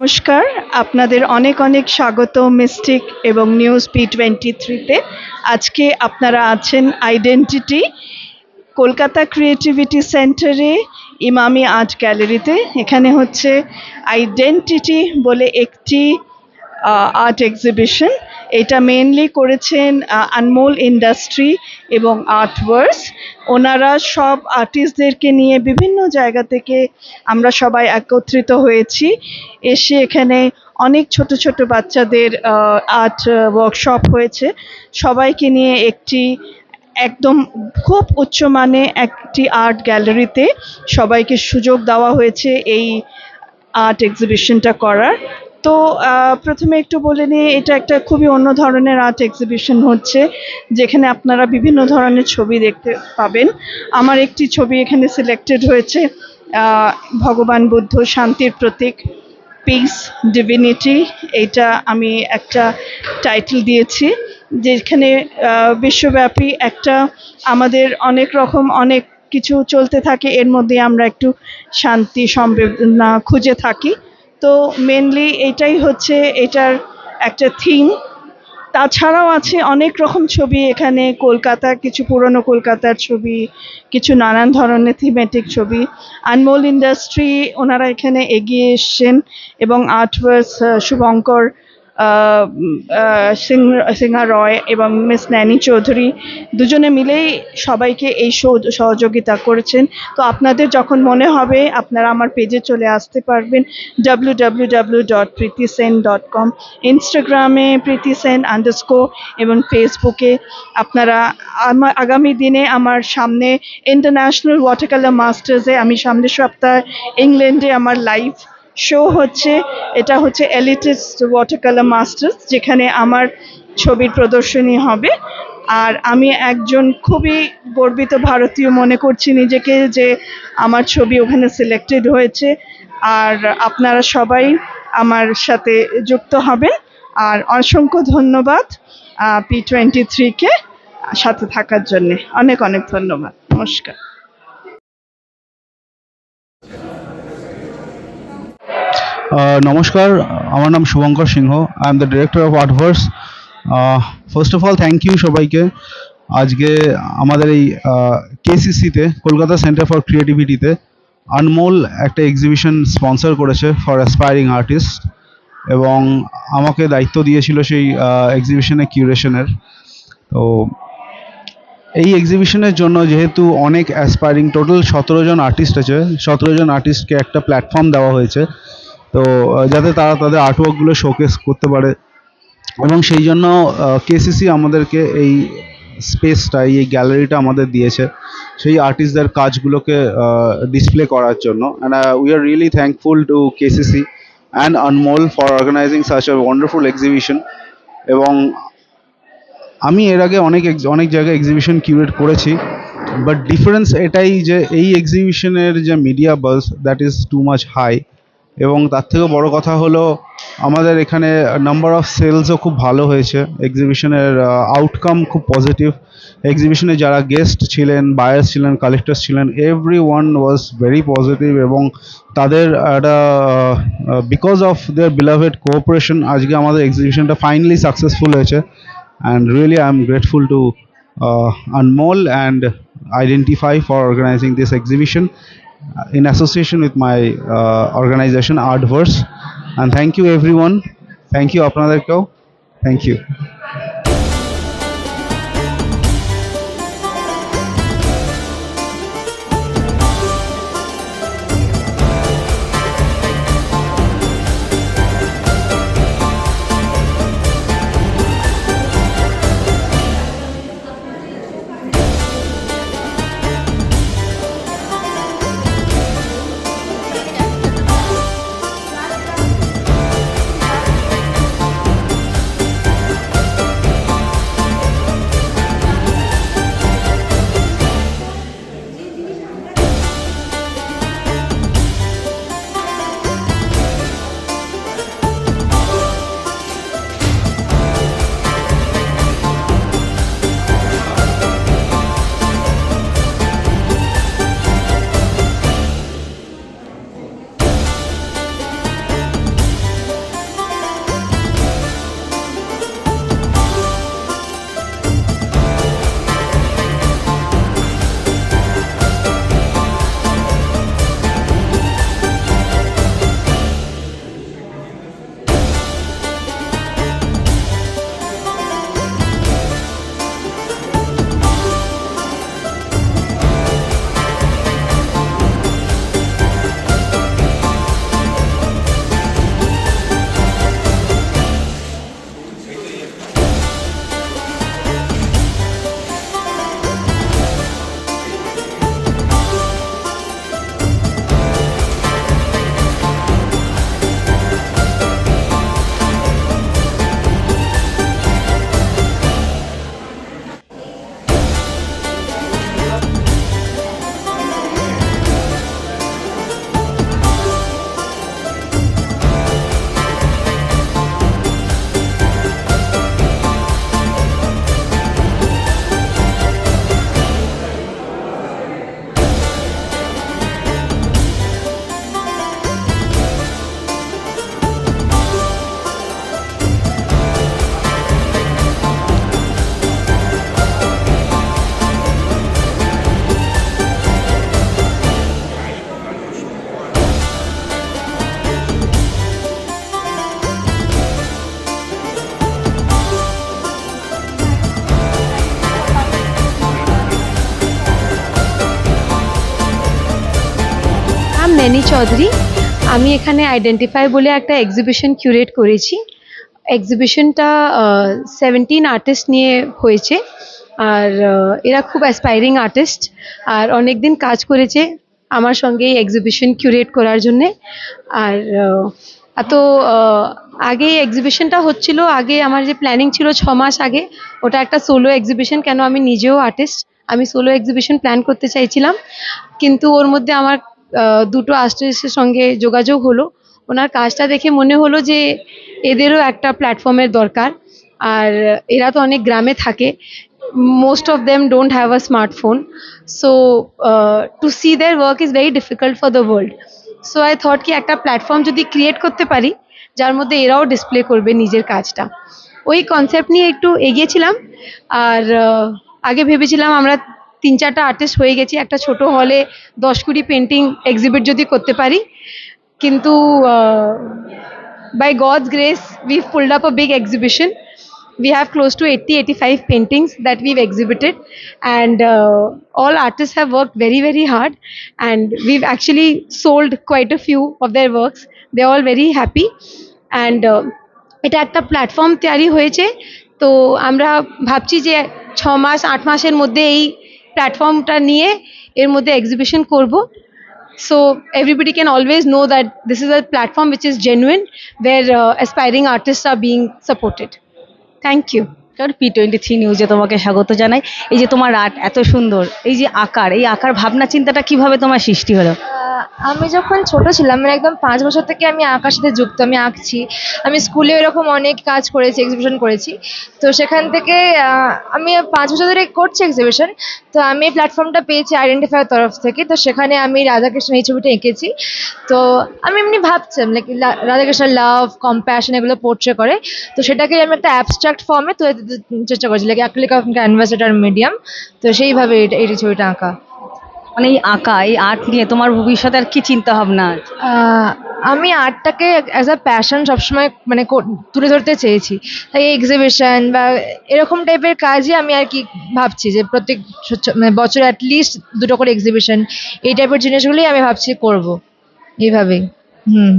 নমস্কার, আপনাদের অনেক অনেক স্বাগত মিস্টিক এবং নিউজ পি টোয়েন্টি থ্রিতে আজকে আপনারা আছেন আইডেন্টিটি কলকাতা ক্রিয়েটিভিটি সেন্টারে ইমামি আর্ট গ্যালারিতে। এখানে হচ্ছে আইডেন্টিটি বলে একটি আর্ট এক্সিবিশন এটা মেনলি করেছেন আনমোল ইন্ডাস্ট্রি এবং আর্টওয়ার্স ওনারা সব আর্টিস্টদেরকে নিয়ে বিভিন্ন জায়গা থেকে আমরা সবাই একত্রিত হয়েছি। এসে এখানে অনেক ছোট ছোট বাচ্চাদের আর্ট ওয়ার্কশপ হয়েছে। সবাইকে নিয়ে একটি একদম খুব উচ্চমানে একটি আর্ট গ্যালারিতে সবাইকে সুযোগ দেওয়া হয়েছে এই আর্ট এক্সিবিশনটা করার। তো প্রথমে একটু বলে নিই, এটা একটা খুবই অন্য ধরনের আর্ট এক্সিবিশন হচ্ছে, যেখানে আপনারা বিভিন্ন ধরনের ছবি দেখতে পাবেন। আমার একটি ছবি এখানে সিলেক্টেড হয়েছে ভগবান বুদ্ধ শান্তির প্রতীক পিস ডিভিনিটি এইটা আমি একটা টাইটেল দিয়েছি, যেখানে বিশ্বব্যাপী একটা আমাদের অনেক রকম, অনেক কিছু চলতে থাকে, এর মধ্যে আমরা একটু শান্তি, সম্বেদনা খুঁজে থাকি। তো মেনলি এটাই হচ্ছে এটার একটা থিম তাছাড়াও আছে অনেক রকম ছবি এখানে কলকাতা কিছু পুরনো কলকাতার ছবি, কিছু নানান ধরনের থিমেটিক ছবি। আনমোল ইন্ডাস্ট্রি ওনারা এখানে এগিয়ে এসছেন এবং আর্টওয়ার্স শুভঙ্কর সিংহা রয় এবং মিস ন্যানি চৌধুরী দুজনে মিলেই সবাইকে এই সহ- সহযোগিতা করেছেন। তো আপনাদের যখন মনে হবে, আপনারা আমার পেজে চলে আসতে পারবেন। W W W dot Preeti Sen dot com ইনস্টাগ্রামে প্রীতি সেন আন্ডারস্কো এবং ফেসবুকে আপনারা আমার আগামী দিনে আমার সামনে ইন্টারন্যাশনাল ওয়াটার কালার মাস্টার্সে আমি সামনের সপ্তাহে ইংল্যান্ডে আমার লাইভ শো হচ্ছে, এটা হচ্ছে এলিটিস্ট ওয়াটার কালার মাস্টার্স যেখানে আমার ছবির প্রদর্শনী হবে। আর আমি একজন খুবই গর্বিত ভারতীয় মনে করছি নিজেকে যে আমার ছবি ওখানে সিলেক্টেড হয়েছে। আর আপনারা সবাই আমার সাথে যুক্ত হবে। আর অসংখ্য ধন্যবাদ পি টোয়েন্টি থ্রিকে সাথে থাকার জন্যে। অনেক অনেক ধন্যবাদ। নমস্কার। নমস্কার, আমার নাম Shubhankar Singha I am the director of Artverse first of all thank you সবাইকে। আজকে আমাদের এই কেসিসিতে কলকাতা সেন্টার ফর ক্রিয়েটিভিটিতে আনমোল একটা এক্সিবিশন স্পন্সর করেছে ফর অ্যাসপায়ারিং আর্টিস্ট এবং আমাকে দায়িত্ব দিয়েছিল সেই এক্সিবিশনে কিউরেশনের তো এই এক্সিবিশনের জন্য যেহেতু অনেক অ্যাসপায়ারিং টোটাল সতেরো জন আর্টিস্ট আছে, সতেরো জন আর্টিস্টকে একটা প্ল্যাটফর্ম দেওয়া হয়েছে। তো যাতে তারা তাদের আর্টওয়ার্কগুলো শোকেস করতে পারে। এবং সেই জন্য কেসিসি আমাদেরকে এই স্পেসটা এই গ্যালারিটা আমাদের দিয়েছে। সেই আর্টিস্টদের কাজগুলোকে ডিসপ্লে করার জন্য। And we are really thankful to KCC and Anmol for organizing such a wonderful exhibition এবং আমি এর আগে অনেক অনেক জায়গায় এক্সিবিশন কিউরেট করেছি। বাট ডিফারেন্স এটাই যে, এই এক্সিবিশনের যে media buzz that is too much high এবং তার থেকেও বড় কথা হলো আমাদের এখানে নাম্বার অফ সেলসও খুব ভালো হয়েছে। এক্সিবিশনের আউটকাম খুব পজিটিভ এক্সিবিশনে যারা গেস্ট ছিলেন বায়ার্স ছিলেন কালেক্টার্স ছিলেন everyone was very positive এবং তাদের একটা because of their beloved cooperation আজকে আমাদের এক্সিবিশনটা ফাইনালি সাকসেসফুল হয়েছে। And really I am grateful to Anmol and identify for organizing this uh, in association with my uh, organization Artverse and thank you everyone thank you আপনাদেরকেও thank you Saini Chowdhury. আমি এখানে identify বলে একটা exhibition curate করেছি। এক্সিবিশনটা seventeen artist নিয়ে হয়েছে। আর এরা খুব অ্যাসপাইরিং আর্টিস্ট আর অনেক দিন কাজ করেছে আমার সঙ্গে এই এক্সিবিশন কিউরেট করার জন্যে। আর আহ, আগে এক্সিবিশনটা হচ্ছিল আগে আমার যে প্ল্যানিং ছিল ছ মাস আগে ওটা একটা সোলো এক্সিবিশন কেন আমি নিজেও আর্টিস্ট আমি সোলো এক্সিবিশন প্ল্যান করতে চাইছিলাম। কিন্তু ওর মধ্যে আমার দুটো আর্টিস্টের সঙ্গে যোগাযোগ হলো। ওনার কাজটা দেখে মনে হলো যে এদেরও একটা প্ল্যাটফর্মের দরকার। আর এরা তো অনেক গ্রামে থাকে। Most of them don't have a smartphone so to see their work is very difficult for the world so I thought কি একটা প্ল্যাটফর্ম যদি ক্রিয়েট করতে পারি, যার মধ্যে এরাও ডিসপ্লে করবে নিজের কাজটা। ওই কনসেপ্ট নিয়ে একটু এগিয়েছিলাম। আর আগে ভেবেছিলাম আমরা তিন চারটা আর্টিস্ট হয়ে গেছি, একটা ছোট হলে দশ কুড়ি পেন্টিং এক্সিবিট যদি করতে পারি। কিন্তু by God's grace we've pulled up a big exhibition we have close to eighty eighty five paintings that we've exhibited and all artist have work very very hard and we've actually sold quite of few of their works they all very happy and এটা একটা platform তৈরি হয়েছে। তো আমরা ভাবছি যে ছ মাস, আট মাসের মধ্যে এই প্ল্যাটফর্মটা নিয়ে এর মধ্যে এক্সিবিশন করব। So everybody can always know that this is a platform which is genuine where aspiring artist are being supported thank you কারণ পি টোয়েন্টি থ্রি নিউজে তোমাকে স্বাগত জানাই। এই যে তোমার আর্ট এত সুন্দর, এই যে আকার, এই আকার ভাবনা চিন্তাটা কীভাবে তোমার সৃষ্টি হলো? আমি যখন ছোট ছিলাম মানে একদম পাঁচ বছর থেকে আমি আঁকার সাথে যুক্ত, আমি আঁকছি। আমি স্কুলে এরকম অনেক কাজ করেছি এক্সিবিশন করেছি। তো সেখান থেকে আমি পাঁচ বছর ধরে করছি এক্সিবিশন তো আমি এই প্ল্যাটফর্মটা পেয়েছি আইডেন্টিফায়ার তরফ থেকে। তো সেখানে আমি রাধাকৃষ্ণ এই ছবিটা এঁকেছি। তো আমি এমনি ভাবছিলাম লাইক রাধাকৃষ্ণ লাভ কম্প্যাশন এগুলো পোর্ট্রে করে। তো সেটাকে আমি একটা অ্যাবস্ট্রাক্ট ফর্মে তুলে চেষ্টা করেছি লাইক অ্যাক্রিলিক অফ ক্যানভাস এটার মিডিয়াম তো সেইভাবে এটা, এই ছবিটা আঁকা। মানে এই আঁকা, এই আর্ট নিয়ে তোমার ভবিষ্যতে আর কি চিন্তা ভাবনা? আমি আর্টটাকে অ্যাজ আ প্যাশন সবসময় মানে তুলে ধরতে চেয়েছি। তাই এক্সিবিশন বা এরকম টাইপের কাজই আমি আর কি ভাবছি যে প্রত্যেক মানে বছরে অ্যাটলিস্ট দুটো করে এক্সিবিশন এই টাইপের জিনিসগুলোই আমি ভাবছি করব। এইভাবেই। হুম।